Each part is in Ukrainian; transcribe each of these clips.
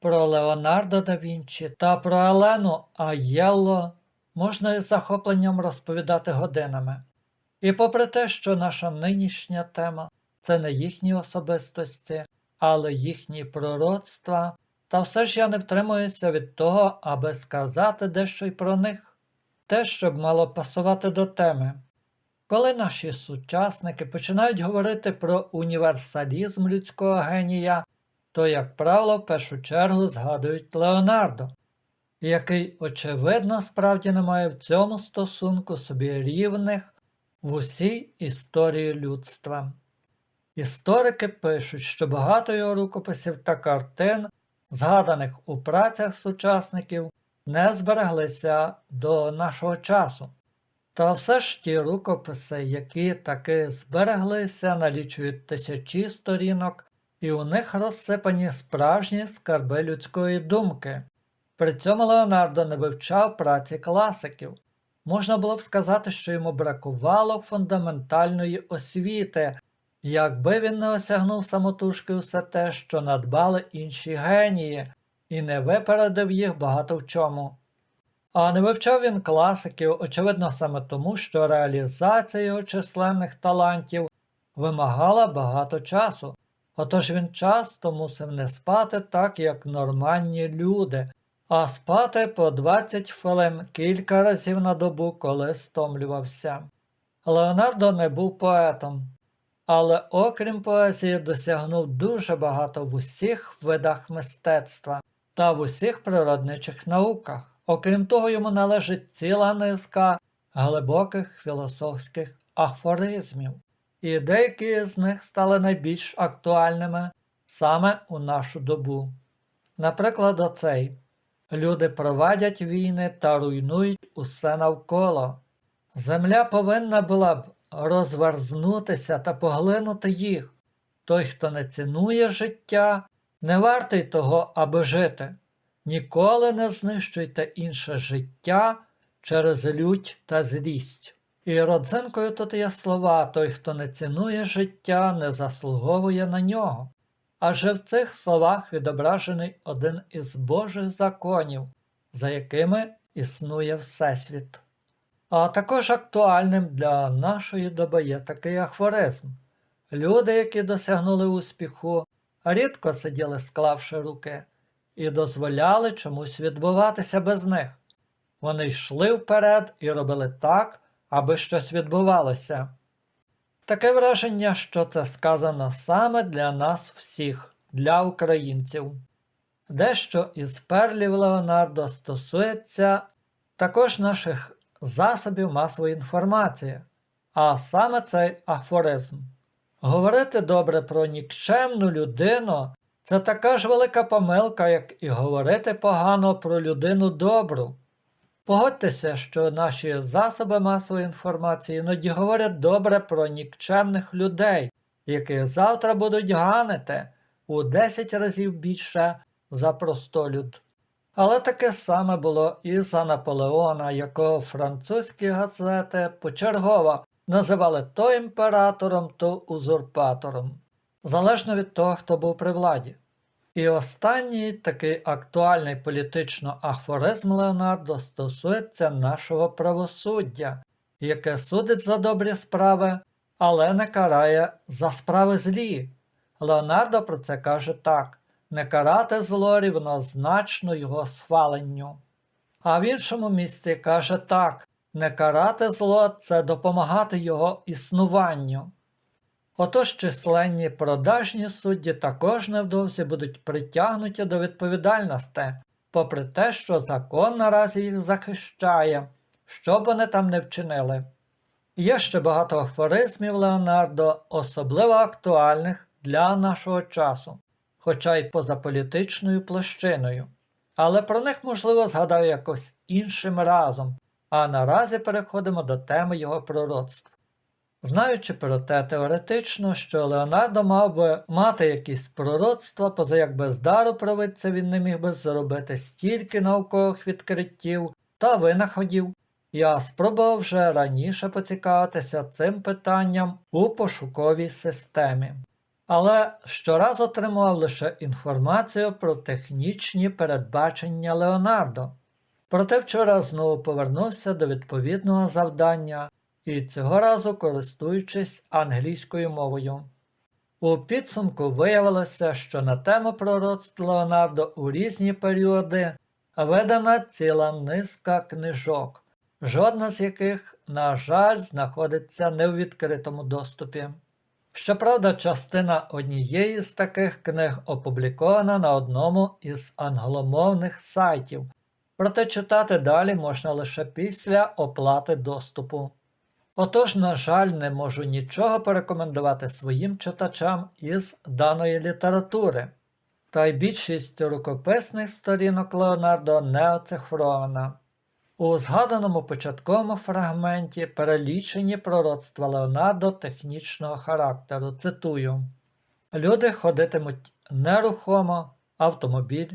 Про Леонардо да Вінчі та про Елену Аєлло можна із захопленням розповідати годинами. І попри те, що наша нинішня тема це не їхні особистості, але їхні пророцтва, та все ж я не втримуюся від того, аби сказати дещо й про них, те, щоб мало пасувати до теми. Коли наші сучасники починають говорити про універсалізм людського генія, то, як правило, в першу чергу згадують Леонардо, який, очевидно, справді не має в цьому стосунку собі рівних в усій історії людства. Історики пишуть, що багато його рукописів та картин, згаданих у працях сучасників, не збереглися до нашого часу. Та все ж ті рукописи, які таки збереглися, налічують тисячі сторінок, і у них розсипані справжні скарби людської думки. При цьому Леонардо не вивчав праці класиків. Можна було б сказати, що йому бракувало фундаментальної освіти, якби він не осягнув самотужки усе те, що надбали інші генії, і не випередив їх багато в чому. А не вивчав він класиків, очевидно, саме тому, що реалізація його численних талантів вимагала багато часу. Отож він часто мусив не спати так, як нормальні люди, а спати по 20 хвилин кілька разів на добу, коли стомлювався. Леонардо не був поетом, але окрім поезії досягнув дуже багато в усіх видах мистецтва та в усіх природничих науках. Окрім того, йому належить ціла низка глибоких філософських афоризмів, і деякі з них стали найбільш актуальними саме у нашу добу. Наприклад, оцей люди провадять війни та руйнують усе навколо. Земля повинна була б розверзнутися та поглинути їх. Той, хто не цінує життя, не вартий того, аби жити. Ніколи не знищуйте інше життя через лють та злість. І родзинкою тут є слова той, хто не цінує життя, не заслуговує на нього. Адже в цих словах відображений один із Божих законів, за якими існує Всесвіт. А також актуальним для нашої доби є такий афоризм. Люди, які досягнули успіху, рідко сиділи склавши руки і дозволяли чомусь відбуватися без них. Вони йшли вперед і робили так, аби щось відбувалося. Таке враження, що це сказано саме для нас всіх, для українців. Дещо із перлів Леонардо стосується також наших засобів масової інформації, а саме цей афоризм. Говорити добре про нікчемну людину це така ж велика помилка, як і говорити погано про людину добру. Погодьтеся, що наші засоби масової інформації іноді говорять добре про нікчемних людей, яких завтра будуть ганити у 10 разів більше за простолюд. Але таке саме було і за Наполеона, якого французькі газети почергово називали то імператором, то узурпатором, залежно від того, хто був при владі. І останній такий актуальний політично афоризм Леонардо стосується нашого правосуддя, яке судить за добрі справи, але не карає за справи злі. Леонардо про це каже так: не карати зло рівнозначно його схваленню. А в іншому місці каже так: не карати зло це допомагати його існуванню. Отож численні продажні судді також невдовзі будуть притягнуті до відповідальності, попри те, що закон наразі їх захищає, що б вони там не вчинили. Є ще багато афоризмів Леонардо, особливо актуальних для нашого часу, хоча й поза політичною площиною. Але про них можливо згадаю якось іншим разом, а наразі переходимо до теми його пророцтв. Знаючи про те теоретично, що Леонардо мав би мати якісь пророцтва, поза як без дару провидця він не міг би зробити стільки наукових відкриттів та винаходів, я спробував вже раніше поцікавитися цим питанням у пошуковій системі. але щораз отримував лише інформацію про технічні передбачення Леонардо. Проте вчора знову повернувся до відповідного завдання і цього разу користуючись англійською мовою. У підсумку виявилося, що на тему пророцтв Леонардо у різні періоди видана ціла низка книжок, жодна з яких, на жаль, знаходиться не у відкритому доступі. Щоправда, частина однієї з таких книг опублікована на одному із англомовних сайтів, проте читати далі можна лише після оплати доступу. Отож, на жаль, не можу нічого порекомендувати своїм читачам із даної літератури, та й більшість рукописних сторінок Леонардо не оцифрована. У згаданому початковому фрагменті перелічені пророцтва Леонардо технічного характеру. Цитую: Люди ходитимуть нерухомо, автомобіль,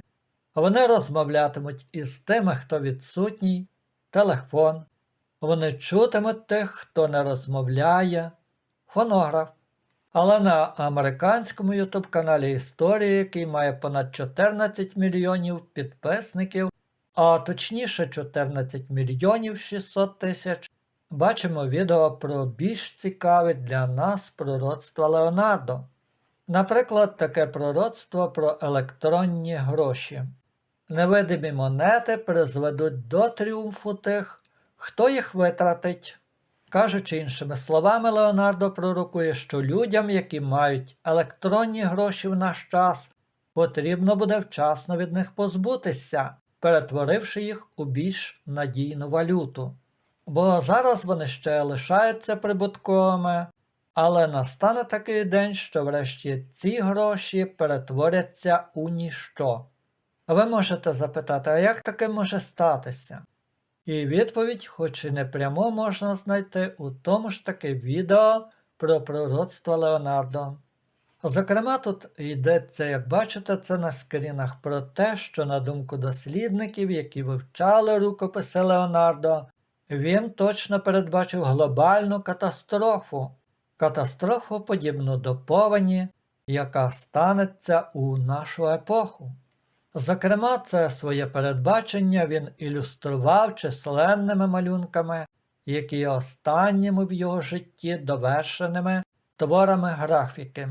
вони розмовлятимуть із тими, хто відсутній, телефон, вони чутимуть тих, хто не розмовляє, фонограф. Але на американському ютуб каналі Історії, який має понад 14 мільйонів підписників, а точніше 14 мільйонів 600 тисяч, бачимо відео про більш цікаві для нас пророцтва Леонардо. Наприклад, таке пророцтво про електронні гроші. Невидимі монети призведуть до тріумфу тих, хто їх витратить. Кажучи іншими словами, Леонардо пророкує, що людям, які мають електронні гроші в наш час, потрібно буде вчасно від них позбутися, перетворивши їх у більш надійну валюту. Бо зараз вони ще лишаються прибутковими, але настане такий день, що врешті ці гроші перетворяться у ніщо. Ви можете запитати, а як таке може статися? І відповідь, хоч і не прямо можна знайти у тому ж таки відео про пророцтво Леонардо. Зокрема, тут йдеться, як бачите, це на скрінах про те, що, на думку дослідників, які вивчали рукописи Леонардо, він точно передбачив глобальну катастрофу, катастрофу подібну до повені, яка станеться у нашу епоху. Зокрема, це своє передбачення він ілюстрував численними малюнками, які є останніми в його житті довершеними творами графіки.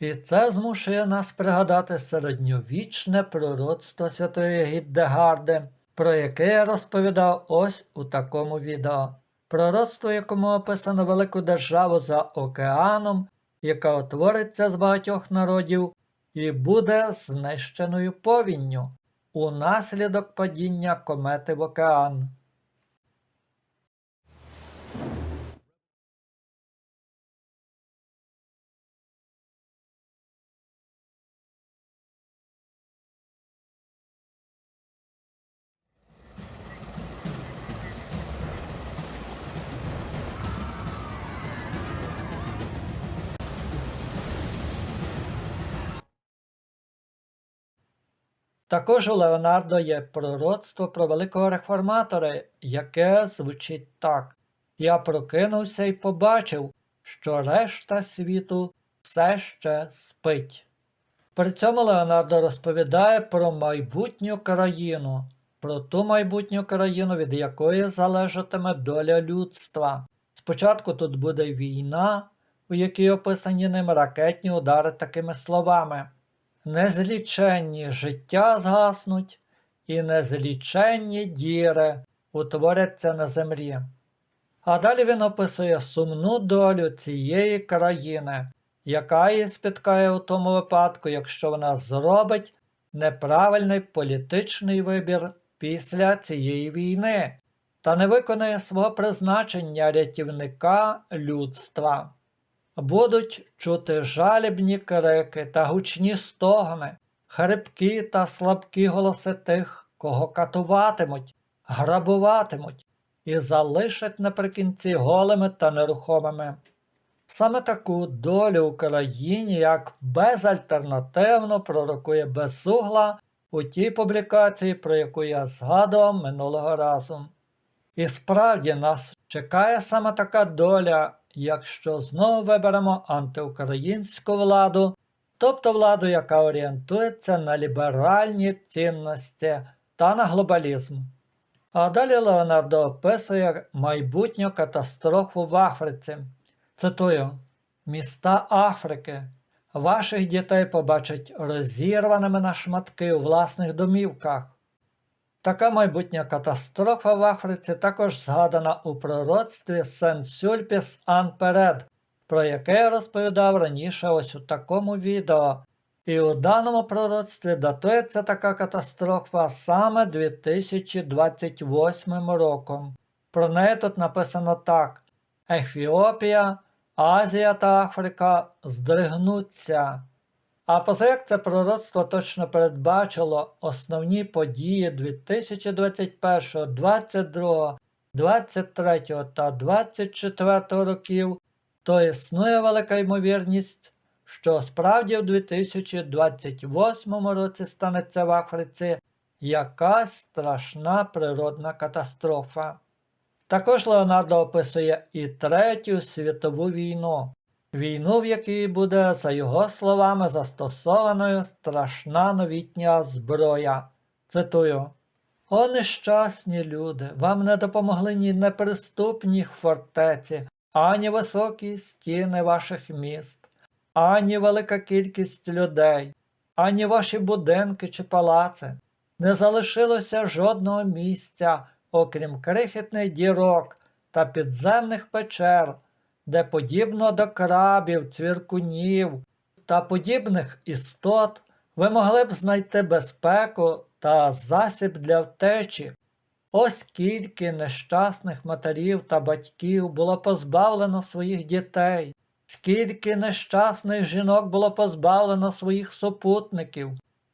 І це змушує нас пригадати середньовічне пророцтво Святої Гіддегарди, про яке я розповідав ось у такому відео. Пророцтво, якому описано велику державу за океаном, яка утвориться з багатьох народів і буде знищеною повінню унаслідок падіння комети в океан. Також у Леонардо є пророцтво про великого реформатора, яке звучить так: Я прокинувся і побачив, що решта світу все ще спить. При цьому Леонардо розповідає про майбутню країну, про ту майбутню країну, від якої залежатиме доля людства. Спочатку тут буде війна, у якій описані ним ракетні удари такими словами незліченні життя згаснуть, і незліченні діри утворяться на землі. А далі він описує сумну долю цієї країни, яка її спіткає у тому випадку, якщо вона зробить неправильний політичний вибір після цієї війни та не виконає свого призначення рятівника людства будуть чути жалібні крики та гучні стогни, хрипкі та слабкі голоси тих, кого катуватимуть, грабуватимуть і залишать наприкінці голими та нерухомими. Саме таку долю Україні як безальтернативно пророкує безугла у тій публікації, про яку я згадував минулого разу. І справді нас чекає саме така доля, якщо знову виберемо антиукраїнську владу, тобто владу, яка орієнтується на ліберальні цінності та на глобалізм. А далі Леонардо описує майбутню катастрофу в Африці. Цитую: Міста Африки. Ваших дітей побачать розірваними на шматки у власних домівках. Така майбутня катастрофа в Африці також згадана у пророцтві Сен-Сюльпіс Анперед, про яке я розповідав раніше ось у такому відео. І у даному пророцтві датується така катастрофа саме 2028 роком. Про неї тут написано так: Ефіопія, Азія та Африка здригнуться. А позаяк це пророцтво точно передбачило основні події 2021, 22, 23 та 24 років, то існує велика ймовірність, що справді в 2028 році станеться в Африці якась страшна природна катастрофа. Також Леонардо описує і Третю світову війну, війну, в якій буде, за його словами, застосованою страшна новітня зброя. Цитую. О нещасні люди, вам не допомогли ні неприступні фортеці, ані високі стіни ваших міст, ані велика кількість людей, ані ваші будинки чи палаци. Не залишилося жодного місця, окрім крихітних дірок та підземних печер, де подібно до крабів, цвіркунів та подібних істот ви могли б знайти безпеку та засіб для втечі. Ось скільки нещасних матерів та батьків було позбавлено своїх дітей, скільки нещасних жінок було позбавлено своїх супутників.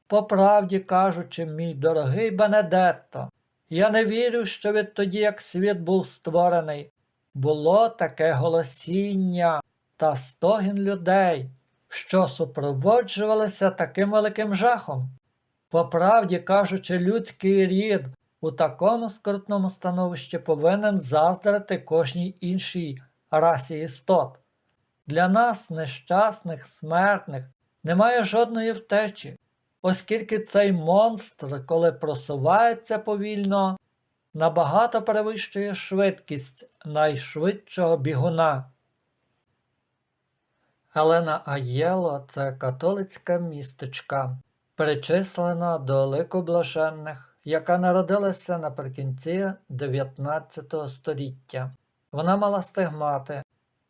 По правді кажучи, мій дорогий Бенедетто, я не вірю, що відтоді, як світ був створений, було таке голосіння та стогін людей, що супроводжувалися таким великим жахом. По правді кажучи, людський рід у такому скрутному становищі повинен заздрити кожній іншій расі істот. Для нас, нещасних, смертних, немає жодної втечі, оскільки цей монстр, коли просувається повільно, набагато перевищує швидкість найшвидшого бігуна. Елена Аєло це католицька містечка, причислена до лику блаженних, яка народилася наприкінці 19 століття. Вона мала стигмати,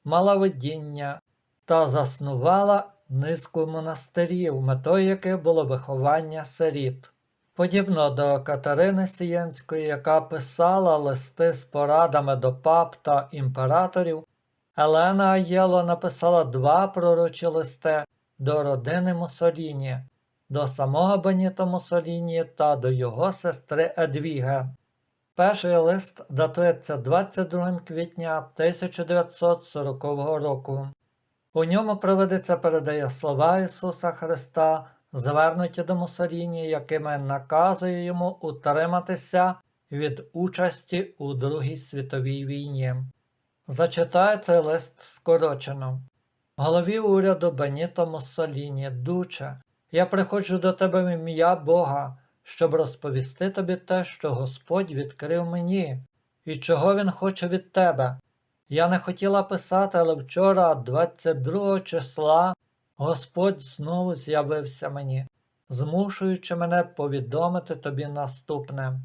мала видіння та заснувала низку монастирів, метою яких було виховання сиріт. Подібно до Катерини Сієнської, яка писала листи з порадами до пап та імператорів, Елена Аєло написала два пророчі листи до родини Мусоліні, до самого Беніто Мусоліні та до його сестри Едвіге. Перший лист датується 22 квітня 1940 року. У ньому проведеться передає слова Ісуса Христа, звернуті до Мусоліні, якими наказує йому утриматися від участі у Другій світовій війні. Зачитаю цей лист скорочено. Голові уряду Беніто Муссоліні, дуче, я приходжу до тебе в ім'я Бога, щоб розповісти тобі те, що Господь відкрив мені, і чого Він хоче від тебе. Я не хотіла писати, але вчора, 22 числа, Господь знову з'явився мені, змушуючи мене повідомити тобі наступне.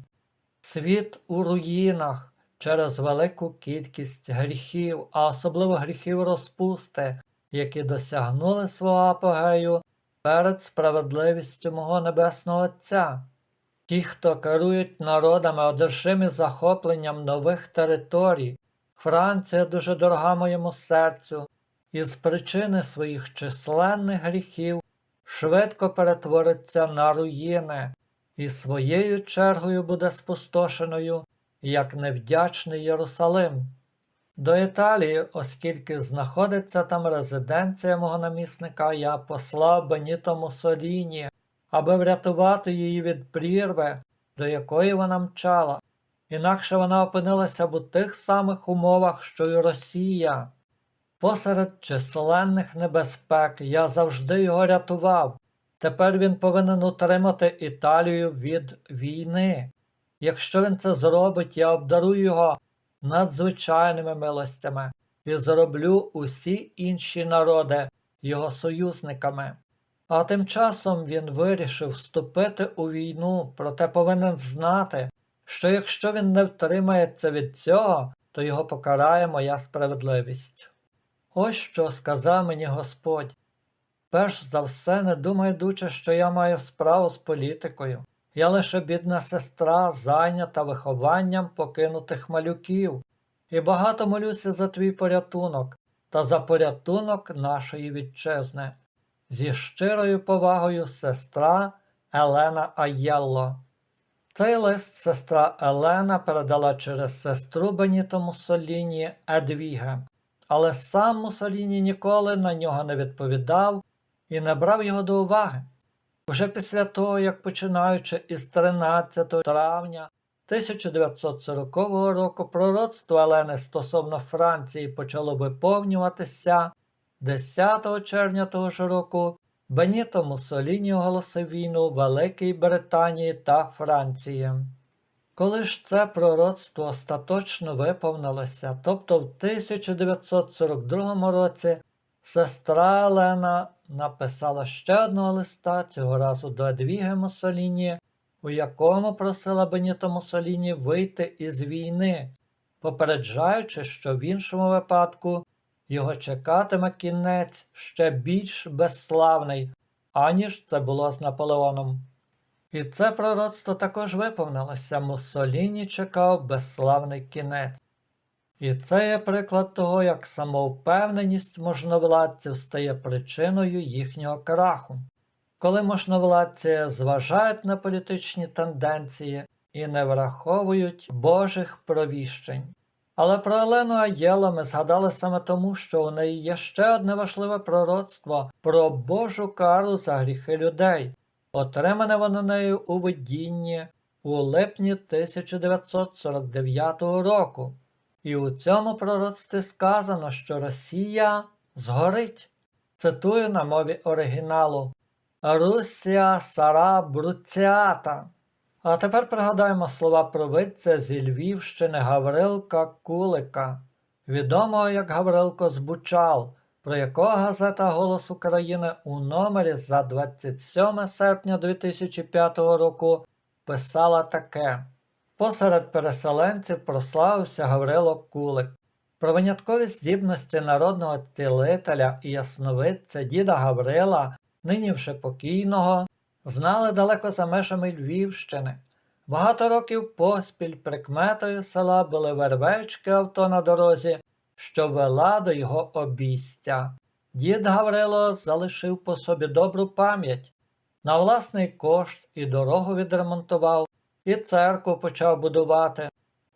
Світ у руїнах через велику кількість гріхів, а особливо гріхів розпусти, які досягнули свого апогею перед справедливістю мого Небесного Отця. Ті, хто керують народами, одержимі захопленням нових територій, Франція дуже дорога моєму серцю, і з причини своїх численних гріхів швидко перетвориться на руїни і своєю чергою буде спустошеною, як невдячний Єрусалим. До Італії, оскільки знаходиться там резиденція мого намісника, я послав Беніто Муссоліні, аби врятувати її від прірви, до якої вона мчала. Інакше вона опинилася б у тих самих умовах, що й Росія. Посеред численних небезпек я завжди його рятував. Тепер він повинен утримати Італію від війни. Якщо він це зробить, я обдарую його надзвичайними милостями і зроблю усі інші народи його союзниками. А тим часом він вирішив вступити у війну, проте повинен знати, що якщо він не втримається від цього, то його покарає моя справедливість. Ось що сказав мені Господь. Перш за все, не думай, дуче, що я маю справу з політикою. Я лише бідна сестра, зайнята вихованням покинутих малюків, і багато молюся за твій порятунок та за порятунок нашої вітчизни. Зі щирою повагою сестра Елена Аєлло. Цей лист сестра Елена передала через сестру Беніто Муссоліні Едвіге, але сам Муссоліні ніколи на нього не відповідав і не брав його до уваги. Уже після того, як починаючи із 13 травня 1940 року пророцтво Елени стосовно Франції почало виповнюватися, 10 червня того ж року Беніто Муссоліні оголосив війну Великій Британії та Франції. Коли ж це пророцтво остаточно виповнилося, тобто в 1942 році сестра Елена написала ще одного листа, цього разу до Едвіги Муссоліні, у якому просила Беніто Муссоліні вийти із війни, попереджаючи, що в іншому випадку його чекатиме кінець ще більш безславний, аніж це було з Наполеоном. І це пророцтво також виповнилося. Муссоліні чекав безславний кінець. І це є приклад того, як самовпевненість можновладців стає причиною їхнього краху. Коли можновладці зважають на політичні тенденції і не враховують Божих провіщень. Але про Олену Аєло ми згадали саме тому, що у неї є ще одне важливе пророцтво про Божу кару за гріхи людей, отримане воно нею у видінні у липні 1949 року. І у цьому пророцтві сказано, що Росія згорить. Цитую на мові оригіналу Русія Сара Бруціата. А тепер пригадаємо слова провидця зі Львівщини Гаврилка Кулика, відомого як Гаврилко Збучал, про якого газета Голос України у номері за 27 серпня 2005 року писала таке. Посеред переселенців прославився Гаврило Кулик. Про виняткові здібності народного цілителя і ясновидця діда Гаврила, нині вже покійного, знали далеко за межами Львівщини. Багато років поспіль прикметою села були вервечки авто на дорозі, що вела до його обійстя. Дід Гаврило залишив по собі добру пам'ять. На власний кошт і дорогу відремонтував, і церкву почав будувати.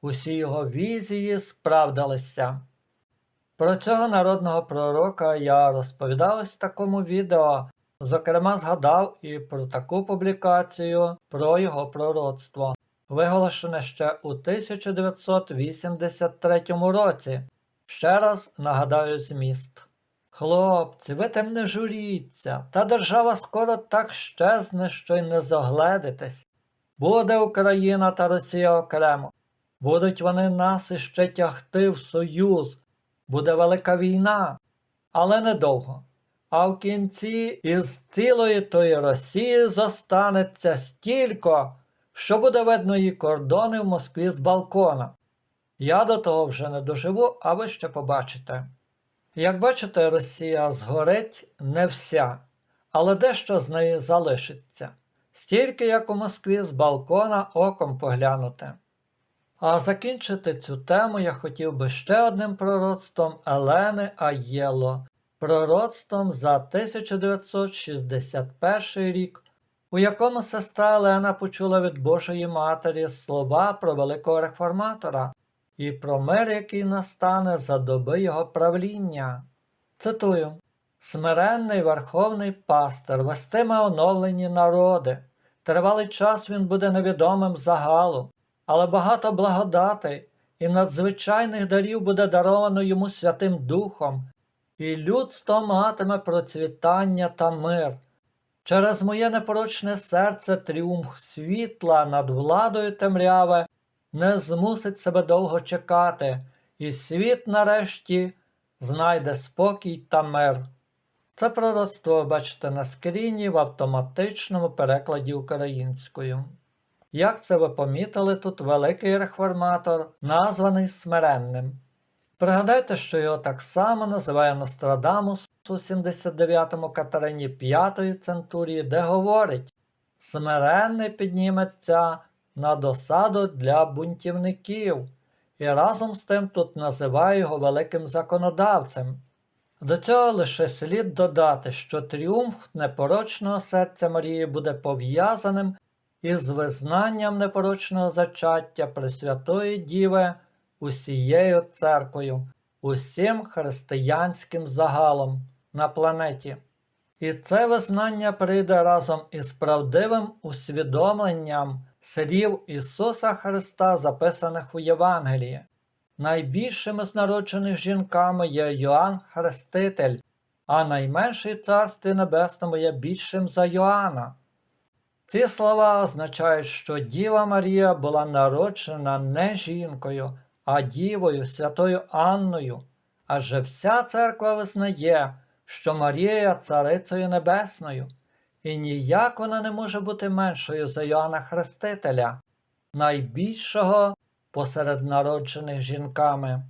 Усі його візії справдалися. Про цього народного пророка я розповідав ось в такому відео, зокрема згадав і про таку публікацію про його пророцтво, виголошене ще у 1983 році. Ще раз нагадаю зміст. Хлопці, ви тим не журіться, та держава скоро так щезне, що й не зогледитесь. Буде Україна та Росія окремо. Будуть вони нас іще тягти в союз, буде велика війна, але недовго. А в кінці із цілої тої Росії зостанеться стільки, що буде видно її кордони в Москві з балкона. Я до того вже не доживу, а ви ще побачите. Як бачите, Росія згорить не вся, але дещо з неї залишиться, стільки як у Москві з балкона оком поглянути. А закінчити цю тему я хотів би ще одним пророцтвом Елени Аєло, пророцтвом за 1961 рік, у якому сестра Елена почула від Божої Матері слова про великого реформатора і про мир, який настане за доби його правління. Цитую Смиренний верховний пастир вестиме оновлені народи. Тривалий час він буде невідомим загалу, але багато благодатей і надзвичайних дарів буде даровано йому Святим Духом, і людство матиме процвітання та мир. Через моє непорочне серце тріумф світла над владою темряве не змусить себе довго чекати, і світ нарешті знайде спокій та мир. Це пророцтво ви бачите на скріні в автоматичному перекладі українською. Як це ви помітили, тут великий реформатор, названий смиренним. Пригадайте, що його так само називає Нострадамус у 79-му Катерині 5-ї центурії, де говорить Смиренний підніметься на досаду для бунтівників, і разом з тим тут називає його великим законодавцем. До цього лише слід додати, що тріумф непорочного серця Марії буде пов'язаним із визнанням непорочного зачаття Пресвятої Діви усією церквою, усім християнським загалом на планеті. І це визнання прийде разом із правдивим усвідомленням слів Ісуса Христа, записаних у Євангелії. Найбільшими з народжених жінками є Йоанн Хреститель, а найменший Царстві Небесному є більшим за Йоанна. Ці слова означають, що Діва Марія була народжена не жінкою, а дівою святою Анною, адже вся церква визнає, що Марія царицею небесною, і ніяк вона не може бути меншою за Йоанна Хрестителя, найбільшого посеред народжених жінками.